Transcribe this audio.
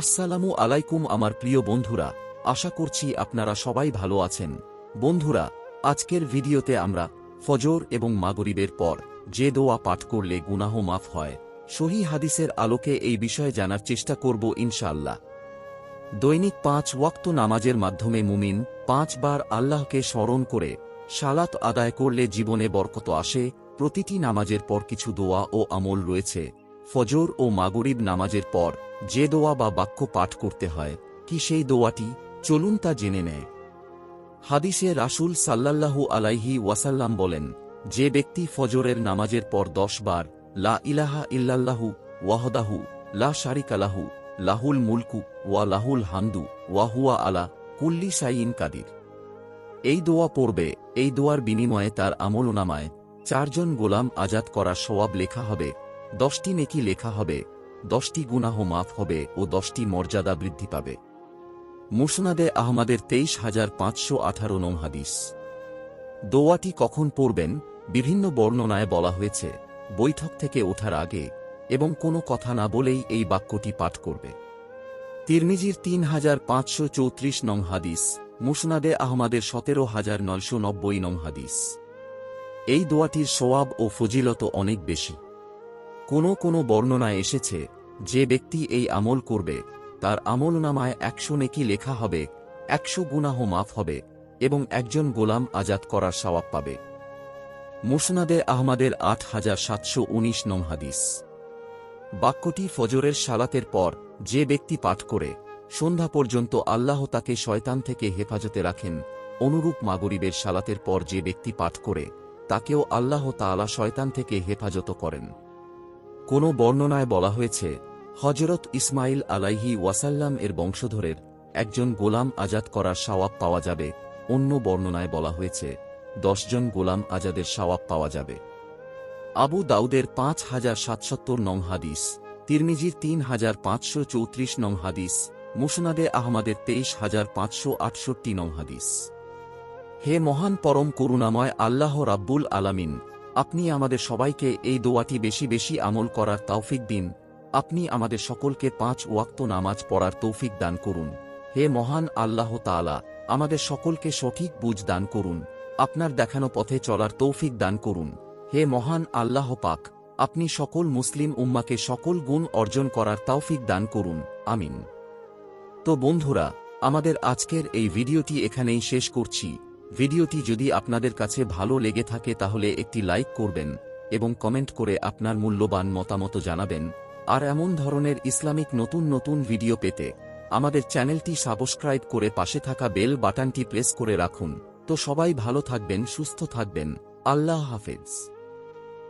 আসসালামু আলাইকুম আমার প্রিয় বন্ধুরা, আশা করছি আপনারা সবাই ভালো আছেন। বন্ধুরা, আজকের ভিডিওতে আমরা ফজর এবং মাগরিবের পর যে দোয়া পাঠ করলে গুনাহ মাফ হয়, সহি হাদিসের আলোকে এই বিষয়ে জানার চেষ্টা করব ইনশাআল্লাহ। দৈনিক পাঁচ ওয়াক্ত নামাজের মাধ্যমে মুমিন পাঁচবার আল্লাহকে স্মরণ করে সালাত আদায় করলে জীবনে বরকত আসে, প্রতিটি নামাজের পর কিছু দোয়া ও আমল রয়েছে। ফজর ও মাগরিব নামাজের পর যে দোয়া বা বাক্য পাঠ করতে হয়, কি সেই দোয়াটি? চলুন তা জেনে নেয়। হাদিসে রাসূল সাল্লাল্লাহু আলাইহি ওয়াসাল্লাম বলেন, যে ব্যক্তি ফজরের নামাজের পর দশ বার লা ইলাহা ইল্লাল্লাহু ওয়াহদাহু লা শারিকালাহু লাহুল মুলকু ওয়া লাহুল হামদু ওয়াহুয়া আলা কুল্লি সাইন কাদির। এই দোয়া পড়বে, এই দোয়ার বিনিময়ে তার আমলনামায় চারজন গোলাম আজাদ করা সোয়াব লেখা হবে দশটি নেকি লেখা হবে, দশটি গুনাহ মাফ হবে ও দশটি মর্যাদা বৃদ্ধি পাবে। মুসনাদে আহমাদের তেইশ হাজার পাঁচশো আঠারো নং হাদিস। দোয়াটি কখন পড়বেন, বিভিন্ন বর্ণনায় বলা হয়েছে, বৈঠক থেকে ওঠার আগে, এবং কোনো কথা না বলেই এই বাক্যটি পাঠ করবে। তিরমিজির তিন হাজার পাঁচশো চৌত্রিশ নং হাদিস, মুসনাদে আহমাদের সতেরো হাজার নয়শো নব্বই নং হাদিস। এই দোয়াটির সোয়াব ও ফজিলত অনেক বেশি। কোনো কোনো বর্ণনায় এসেছে, যে ব্যক্তি এই আমল করবে, তার আমলনামায় একশো নেকি লেখা হবে, একশো গুনাহ মাফ হবে, এবং একজন গোলাম আজাদ করার সওয়াব পাবে। মুসনাদে আহমাদের আট হাজার সাতশো উনিশ নং হাদিস। বাক্যটি ফজরের সালাতের পর যে ব্যক্তি পাঠ করে, সন্ধ্যা পর্যন্ত আল্লাহ তাকে শয়তান থেকে হেফাজতে রাখেন, অনুরূপ মাগরিবের সালাতের পর যে ব্যক্তি পাঠ করে, তাকেও আল্লাহ তাআলা শয়তান থেকে হেফাজত করেন। কোনো বর্ণনায় বলা হয়েছে, হজরত ইসমাইল আলাইহি ওয়াসাল্লাম এর বংশধরের একজন গোলাম আজাদ করার সওয়াব পাওয়া যাবে, অন্য বর্ণনায় বলা হয়েছে, দশজন গোলাম আজাদের সওয়াব পাওয়া যাবে। আবু দাউদের পাঁচ হাজার সাতসত্তর নং হাদিস, তিরমিজির তিন হাজার পাঁচশো চৌত্রিশ নং হাদিস, মুসনাদে আহমাদের তেইশ হাজার পাঁচশো আটষট্টি নং হাদিস। হে মহান পরম করুণাময় আল্লাহ রাব্বুল আলামিন আপনি আমাদের সবাইকে এই দোয়াটি বেশি বেশি আমল করার তৌফিক দিন। আপনি আমাদের সকলকে পাঁচ ওয়াক্ত নামাজ পড়ার তৌফিক দান করুন। হে মহান আল্লাহ তাআলা, আমাদের সকলকে সঠিক বুঝ দান করুন। আপনার দেখানো পথে চলার তৌফিক দান করুন। হে মহান আল্লাহ পাক, আপনি সকল মুসলিম উম্মাকে সকল গুণ অর্জন করার তৌফিক দান করুন। আমিন। তো বন্ধুরা, আমাদের আজকের এই ভিডিওটি এখানেই শেষ করছি। ভিডিওটি যদি আপনাদের কাছে ভালো লেগে থাকে তাহলে একটি লাইক করবেন এবং কমেন্ট করে আপনার মূল্যবান মতামত জানাবেন। আর এমন ধরনের ইসলামিক নতুন নতুন ভিডিও পেতে আমাদের চ্যানেলটি সাবস্ক্রাইব করে পাশে থাকা বেল বাটনটি প্রেস করে রাখুন। তো সবাই ভালো থাকবেন, সুস্থ থাকবেন। আল্লাহ হাফেজ।